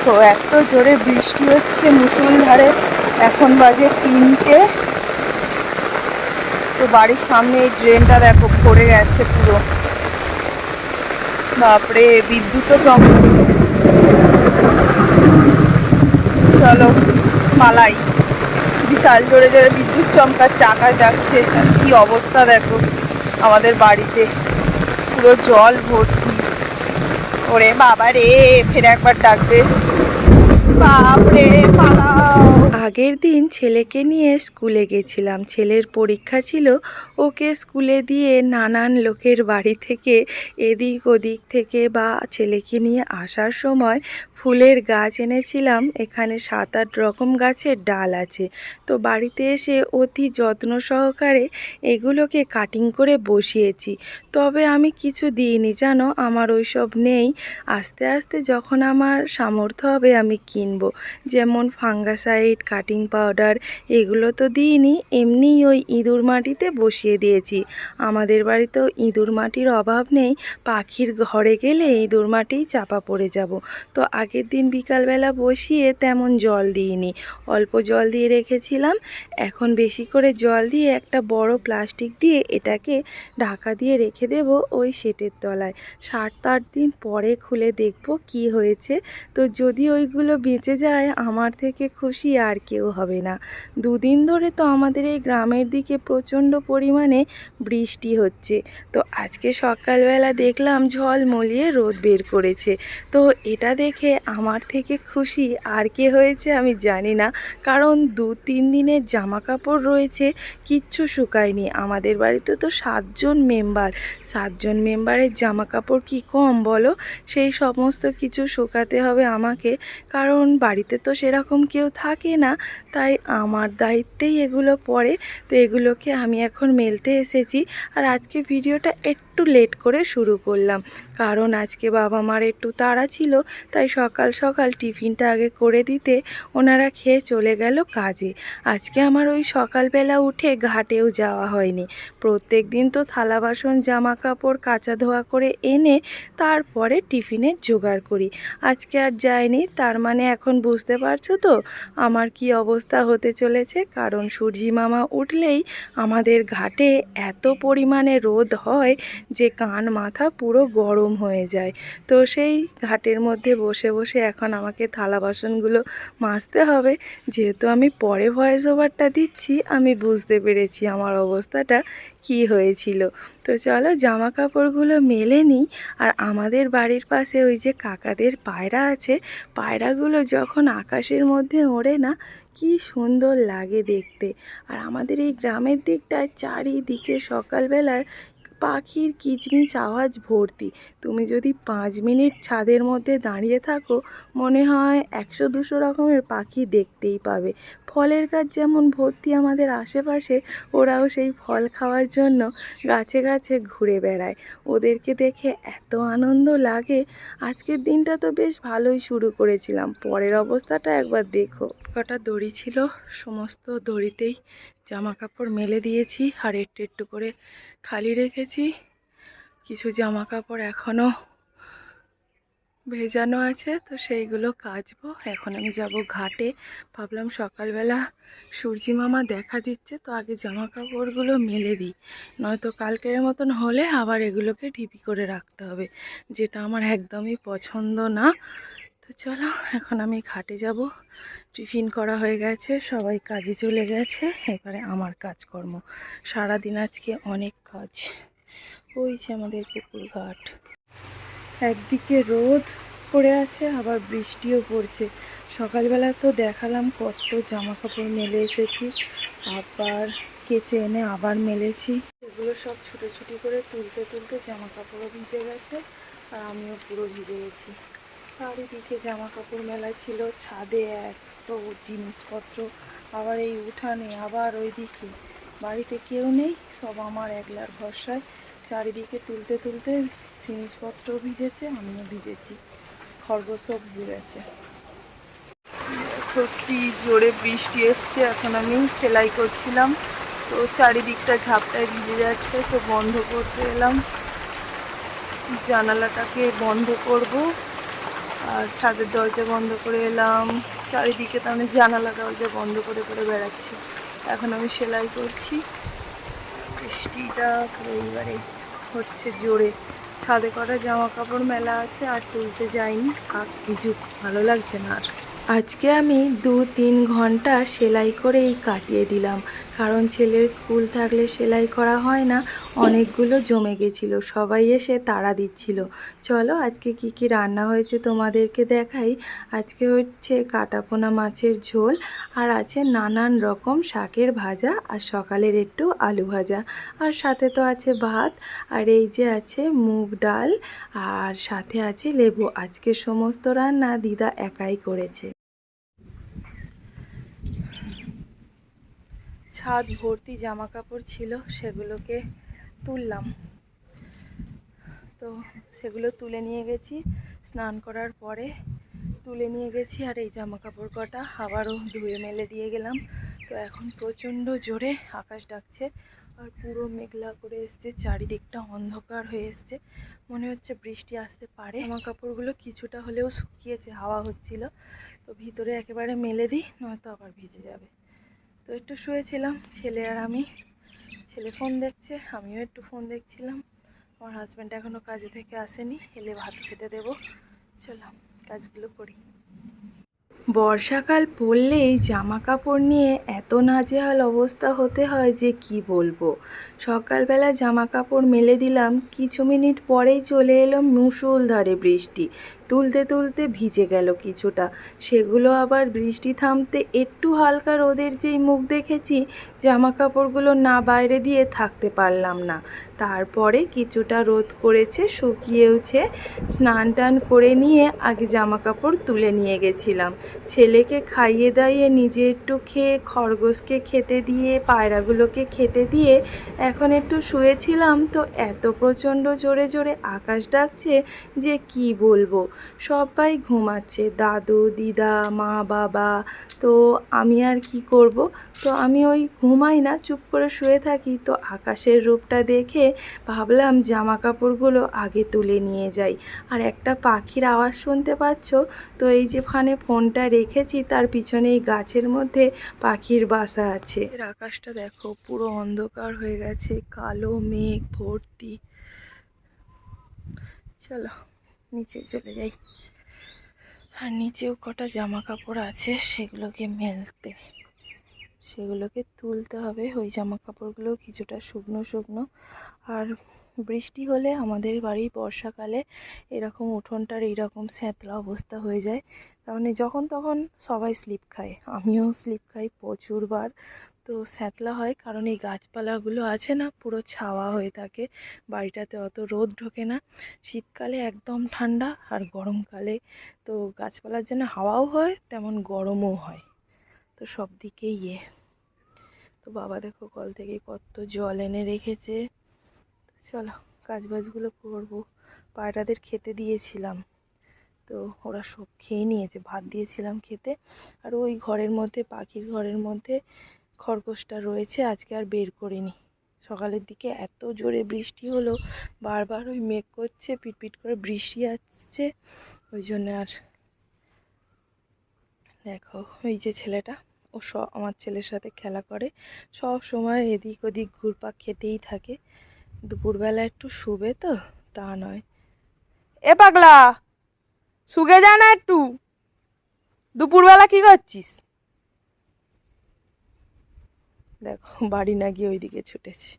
দেখো, এত জোরে বৃষ্টি হচ্ছে মুসুলধারে। এখন বাজে তিনটে। তো বাড়ির সামনে এই ড্রেনটা দেখো ভরে গেছে পুরো। বাপরে বিদ্যুৎও চমকাচ্ছে চলো মালাই বিশাল জোরে জোরে বিদ্যুৎ চমকাচ্ছে, আকাশ যাচ্ছে কি অবস্থা দেখো আমাদের বাড়িতে। পুরো জল ভর্তি। ওরে বাবা রে, ফের একবার ডাকবে। আগের দিন ছেলেকে নিয়ে স্কুলে গেছিলাম। ছেলের পরীক্ষা ছিল। ওকে স্কুলে দিয়ে নানান লোকের বাড়ি থেকে এদিক ওদিক থেকে বা ছেলেকে নিয়ে আসার সময় ফুলের গাছ এনেছিলাম। এখানে সাত আট রকম গাছের ডাল আছে। তো বাড়িতে এসে অতি যত্ন সহকারে এগুলোকে কাটিং করে বসিয়েছি। তবে আমি কিছু দিইনি, জানো? আমার ওইসব নেই। আস্তে আস্তে যখন আমার সামর্থ্য হবে আমি কিনবো। যেমন ফাঙ্গাসাইড কাটিং পাউডার এগুলো তো দিইনি। এমনিই ওই ইঁদুর মাটিতে বসিয়ে দিয়েছি। আমাদের বাড়িতেও ইঁদুর মাটির অভাব নেই। পাখির ঘরে গেলে ইঁদুর মাটিই চাপা পড়ে যাব। তো আগের দিন বিকালবেলা বসিয়ে তেমন জল দিইনি। অল্প জল দিয়ে রেখেছিলাম। এখন বেশি করে জল দিয়ে একটা বড় প্লাস্টিক দিয়ে এটাকে ঢাকা দিয়ে রেখে দেব ওই সেটের তলায়। সাত আট দিন পরে খুলে দেখব কি হয়েছে। তো যদি ওইগুলো বেঁচে যায়, আমার থেকে খুশি আর কেউ হবে না। দুদিন ধরে তো আমাদের এই গ্রামের দিকে প্রচণ্ড পরিমাণে বৃষ্টি হচ্ছে। তো আজকে সকালবেলা দেখলাম ঝলমলিয়ে রোদ বের করেছে। তো এটা দেখে আমার থেকে খুশি আর কে হয়েছে আমি জানি না। কারণ দু তিন দিনের জামা কাপড় রয়েছে, কিচ্ছু শুকায়নি। আমাদের বাড়িতে তো সাতজন মেম্বার। সাতজন মেম্বারের জামা কাপড় কি কম বলো? সেই সমস্ত কিছু শুকাতে হবে আমাকে। কারণ বাড়িতে তো সেরকম কেউ থাকে না। তাই আমার দায়িত্বেই এগুলো পড়ে। তো এগুলোকে আমি এখন মেলতে এসেছি। আর আজকে ভিডিওটা একটু লেট করে শুরু করলাম। কারণ আজকে বাবা মার একটু তাড়া ছিল, তাই সকাল সকাল টিফিনটা আগে করে দিতে ওনারা খেয়ে চলে গেল কাজে। আজকে আমার ওই সকালবেলা উঠে ঘাটেও যাওয়া হয়নি। প্রত্যেক দিন তো থালা বাসন, জামা কাপড়, কাচা ধোয়া করে এনে তারপরে টিফিনের জোগাড় করি। আজকে আর যায়নি, তার মানে এখন বুঝতে পারছ তো আমার কি অবস্থা হতে চলেছে? কারণ সূর্যি মামা উঠলেই আমাদের ঘাটে এত পরিমাণে রোদ হয় যে কান মাথা পুরো গরম হয়ে যায়। তো সেই ঘাটের মধ্যে বসে বসে এখন আমাকে থালা বাসনগুলো মাজতে হবে। যেহেতু আমি পরে ভয়েস ওভারটা দিচ্ছি, আমি বুঝতে পেরেছি আমার অবস্থাটা কি হয়েছিল। তো চলো জামা কাপড়গুলো মেলে নিই আর আমাদের বাড়ির পাশে ওই যে কাকাদের পায়রা আছে, পায়রাগুলো যখন আকাশের মধ্যে ওড়ে না, কি সুন্দর লাগে দেখতে। আর আমাদের এই গ্রামের দিকটায় চারিদিকে সকালবেলায় পাখির কিচমিচ আওয়াজ ভর্তি। তুমি যদি পাঁচ মিনিট ছাদের মধ্যে দাঁড়িয়ে থাকো, মনে হয় একশো দুশো রকমের পাখি দেখতেই পাবে। ফলের গাছ যেমন ভর্তি আমাদের আশেপাশে, ওরাও সেই ফল খাওয়ার জন্য গাছে গাছে ঘুরে বেড়ায়। ওদেরকে দেখে এত আনন্দ লাগে। আজকের দিনটা তো বেশ ভালোই শুরু করেছিলাম। পরের অবস্থাটা একবার দেখো। কটা দড়ি ছিল? সমস্ত দড়িতেই জামা কাপড় মেলে দিয়েছি আর একটু একটু করে খালি রেখেছি। কিছু জামা কাপড় এখনও ভেজানো আছে, তো সেইগুলো কাচবো। এখন আমি যাব ঘাটে। ভাবলাম সকালবেলা সূর্যি মামা দেখা দিচ্ছে, তো আগে জামা কাপড়গুলো মেলে দিই। নয়তো কালকের মতন হলে আবার এগুলোকে ঢিপি করে রাখতে হবে, যেটা আমার একদমই পছন্দ না। তো চলো, এখন আমি ঘাটে যাব। টিফিন করা হয়ে গেছে, সবাই কাজে চলে গেছে, এবারে আমার কাজকর্ম। সারাদিন আজকে অনেক কাজ। ওই যে আমাদের পুকুর ঘাট। একদিকে রোদ পড়ে আছে, আবার বৃষ্টিও পড়ছে। সকালবেলা তো দেখালাম কত জামা কাপড় মেলে এসেছি, আবার কেচে এনে আবার মেলেছি। এগুলো সব ছুটোছুটি করে তুলতে তুলতে জামা কাপড়ও ভিজে গেছে, আর আমিও পুরো ভিজে গেছি। চারিদিকে জামা কাপড় মেলা ছিল, ছাদে এত জিনিসপত্র। আবার এই উঠানে, আবার ওই দিকে বাড়িতে কেউ নেই, সব আমার একলার ভরসায়। চারিদিকে তুলতে তুলতে জিনিসপত্র ভিজেছে, আমিও ভিজেছি। খরগোশও ভিজেছে সত্যি জোরে বৃষ্টি এসছে, এখন আমি সেলাই করছিলাম। তো চারিদিকটা ঝাপটায় ভিজে যাচ্ছে, তো বন্ধ করতে এলাম। জানালাটাকে বন্ধ করব। আর ছাদের দরজা বন্ধ করে এলাম। চারিদিকে তো আমি জানালা দরজা বন্ধ করে করে বেড়াচ্ছি। এখন আমি সেলাই করছি। বৃষ্টিটা এইবারে হচ্ছে জোরে। ছাদে করা জামা কাপড় মেলা আছে, আর তুলতে যাইনি। আর কিছু ভালো লাগছে না আর। আজকে আমি দু তিন ঘণ্টা সেলাই করেই কাটিয়ে দিলাম। কারণ ছেলের স্কুল থাকলে সেলাই করা হয় না, অনেকগুলো জমে গেছিল, সবাই এসে তাড়া দিচ্ছিল। চলো আজকে কি কি রান্না হয়েছে তোমাদেরকে দেখাই। আজকে হচ্ছে কাটাপোনা মাছের ঝোল, আর আছে নানান রকম শাকের ভাজা আর সকালের একটু আলু ভাজা। আর সাথে তো আছে ভাত, আর এই যে আছে মুগ ডাল, আর সাথে আছে লেবু। আজকে সমস্ত রান্না দিদা একাই করেছে। ছাদ ভর্তি জামা কাপড় ছিল, সেগুলোকে তুললাম। তো সেগুলো তুলে নিয়ে গেছি। স্নান করার পরে তুলে নিয়ে গেছি, আর এই জামা কাপড় কটা আবারও ধুয়ে মেলে দিয়ে গেলাম। তো এখন প্রচণ্ড জোরে আকাশ ডাকছে, আর পুরো মেঘলা করে এসছে, চারিদিকটা অন্ধকার হয়ে এসছে। মনে হচ্ছে বৃষ্টি আসতে পারে। জামা কাপড়গুলো কিছুটা হলেও শুকিয়েছে, হাওয়া হচ্ছিল। তো ভিতরে একেবারে মেলে দিই, নয়তো আবার ভিজে যাবে। তো একটু শুয়েছিলাম, ছেলে আর আমি। ছেলে ফোন দেখছে, আমিও একটু ফোন দেখছিলাম। আমার হাজব্যান্ড এখনও কাজে থেকে আসেনি, এলে ভাত খেতে দেবো। চলো, কাজগুলো করি। বর্ষাকাল পড়লেই জামা কাপড় নিয়ে এত নাজেহাল অবস্থা হতে হয় যে কি বলব। সকালবেলা জামা কাপড় মেলে দিলাম, কিছু মিনিট পরেই চলে এলো মুষলধারে বৃষ্টি। তুলতে তুলতে ভিজে গেল কিছুটা। সেগুলো আবার বৃষ্টি থামতে একটু হালকা রোদের যেই মুখ দেখেছি জামা কাপড়গুলো না বাইরে দিয়ে থাকতে পারলাম না। তারপরে কিছুটা রোদ করেছে, শুকিয়েওছে। স্নান টান করে নিয়ে আগে জামা কাপড় তুলে নিয়ে গেছিলাম। ছেলেকে খাইয়ে দাইয়ে, নিজে একটু খেয়ে, খরগোশকে খেতে দিয়ে, পায়রাগুলোকে খেতে দিয়ে এখন একটু শুয়েছিলাম, তো এত প্রচণ্ড জোরে জোরে আকাশ ডাকছে যে কি বলব? সবাই ঘুমাচ্ছে, দাদু, দিদা, মা, বাবা। তো আমি আর কি করব? তো আমি ওই ঘুমাই না, চুপ করে শুয়ে থাকি। তো আকাশের রূপটা দেখে ভাবলাম জামা কাপড়গুলো আগে তুলে নিয়ে যাই। আর একটা পাখির আওয়াজ শুনতে পাচ্ছ? তো এই যেখানে ফোনটা রেখেছি, তার পিছনে এই গাছের মধ্যে পাখির বাসা আছে। আকাশটা দেখো, পুরো অন্ধকার হয়ে গেছে, কালো মেঘ ভর্তি। চলো, নিচে চলে যাই। আর নিচেও কটা জামা কাপড় আছে, সেগুলোকে মেলতে সেগুলোকে তুলতে হবে। ওই জামা কাপড়গুলো কিছুটা শুকনো শুকনো। আর বৃষ্টি হলে আমাদের বাড়ি বর্ষাকালে এরকম উঠোনটার এইরকম স্যাঁতলা অবস্থা হয়ে যায়। তার মানে যখন তখন সবাই স্লিপ খায়। আমিও স্লিপ খাই প্রচুরবার। তো স্যাঁতলা হয় কারণ এই গাছপালাগুলো আছে না, পুরো ছাওয়া হয়ে থাকে। বাড়িটাতে অত রোদ ঢোকে না। শীতকালে একদম ঠান্ডা আর গরমকালে তো গাছপালার জন্য হাওয়াও হয়, তেমন গরমও হয়। তো সব দিকেই ইয়ে। তো বাবা দেখো কল থেকে কত জল এনে রেখেছে। তো চলো কাজবাজগুলো করব। পায়রাদের খেতে দিয়েছিলাম। তো ওরা সব খেয়ে নিয়েছে। ভাত দিয়েছিলাম খেতে। আর ওই ঘরের মধ্যে, পাখির ঘরের মধ্যে খরগোশটা রয়েছে। আজকে আর বের করিনি। সকালের দিকে এত জোরে বৃষ্টি হলো, বারবার ওই মেঘ করছে, পিটপিট করে বৃষ্টি আসছে। ওই জন্য আর দেখো, ওই যে ছেলেটা ও আমার ছেলের সাথে খেলা করে। সব সময় এদিক ওদিক ঘুরপাক খেতেই থাকে। দুপুরবেলা একটু শুবে তো, তা নয়। এ পাগলা, শুগে যা না একটু। দুপুরবেলা কি করছিস? দেখো, বাড়ি না গিয়ে ওইদিকে ছুটেছে।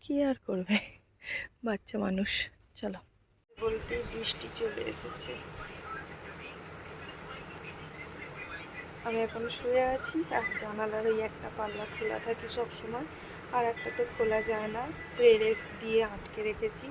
কি আর করবে? বাচ্চা মানুষ, চলো। বলতে বৃষ্টি চলে এসেছে। আমি এখন শুয়ে আছি। আর জানালার ওই একটা পাল্লা খোলা থাকে সব সময় আর একটা তো খোলা যায় না প্রেরে দিয়ে আটকে রেখেছি।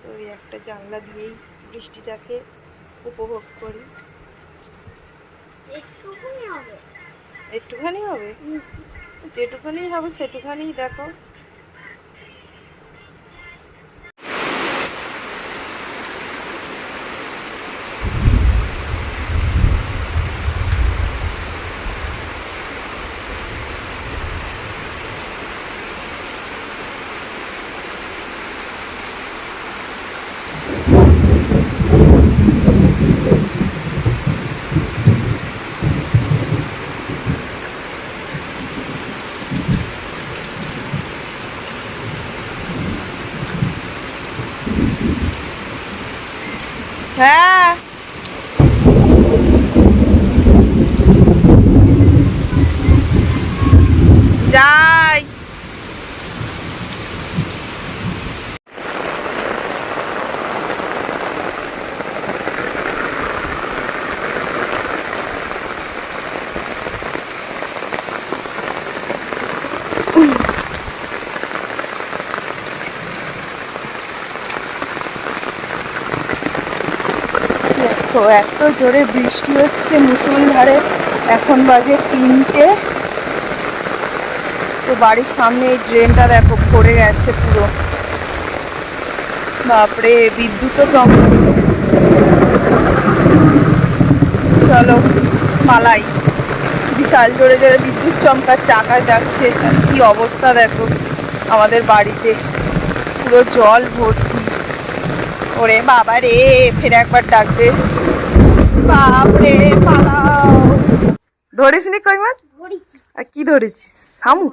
তো ওই একটা জানলা দিয়েই বৃষ্টিটাকে উপভোগ করি। একটুখানি হবে। যেটুখানি হবে সেটুখানি দেখো। হ্যাঁ যাই দেখো এত জোরে বৃষ্টি হচ্ছে মুসুলধারে এখন বাজে তিনটে। তো বাড়ির সামনে এই ড্রেনটা দেখো ভরে গেছে পুরো। বাপরে বিদ্যুৎও চমকাচ্ছে চলো, পালাই। বিশাল জোরে জোরে বিদ্যুৎ চমকাচ্ছে চাকা যাচ্ছে কি অবস্থা দেখো আমাদের বাড়িতে। পুরো জল ভর্তি। ওরে বাবা রে, ফের একবার ডাকবে। বাপরে পালাও। ধরিস নি কই মাছ আর কি ধরেছিস? শামু?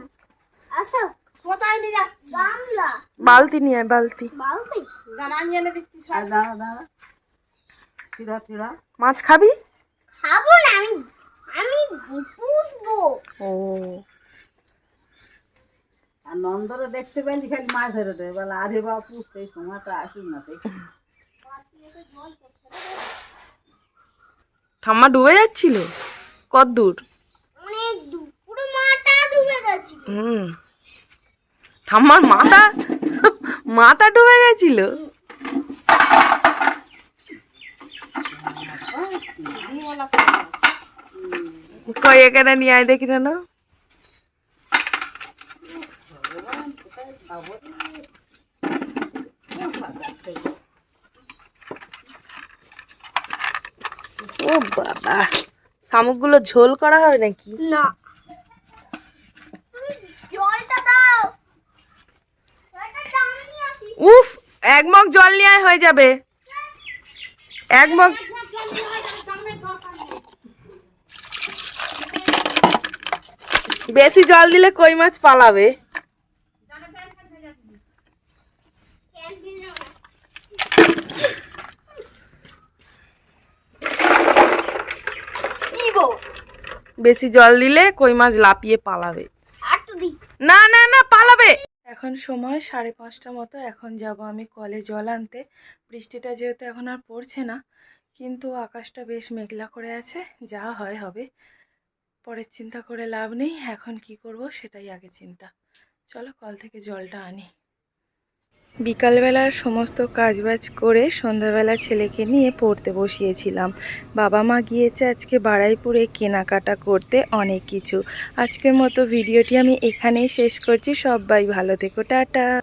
আসো কোথায় নিয়ে যাচ্ছি বাংলা। বালতি নিয়ে বালতি। বালতি? দাঁড়া দাঁড়া ছিড়া ছিড়া। মাছ খাবি? খাব না আমি। আমি পুষবো। ও। আর নন্দরে দেখতে পেলি খালি মাছ ধরে দেবে বলে আরে বাবা পুষতে এই সময়টা আসুন না দেখি। ঠাম্মা ডুবে যাচ্ছিল? কত দূর হুম। ঠাম্মার মাথা মাথা ডুবে গেছিল? কই এখানে নিয়ে আয় দেখি না ও বাবা। শামুকগুলো ঝোল করা হবে নাকি? না। উফ এক মগ জল নিয়ে হয়ে যাবে। এক মগ বেশি জল দিলে কই মাছ পালাবে দিব বেশি জল দিলে কই মাছ লাপিয়ে পালাবে। না না না পালাবে। এখন সময় সাড়ে পাঁচটা মতো এখন যাব আমি কলে জল আনতে। বৃষ্টিটা যেহেতু এখন আর পড়ছে না কিন্তু আকাশটা বেশ মেঘলা করে আছে যা হয় হবে। পরের চিন্তা করে লাভ নেই এখন কি করব সেটাই আগে চিন্তা। চলো কল থেকে জলটা আনি। বিকালবেলার সমস্ত কাজবাজ করে সন্ধ্যাবেলা ছেলেকে নিয়ে পড়তে বসিয়েছিলাম। বাবা মা গিয়েছে আজকে বাড়াইপুরে কেনাকাটা করতে অনেক কিছু। আজকের মতো ভিডিওটি আমি এখানেই শেষ করছি। সবাই ভালো থেকো, টাটা।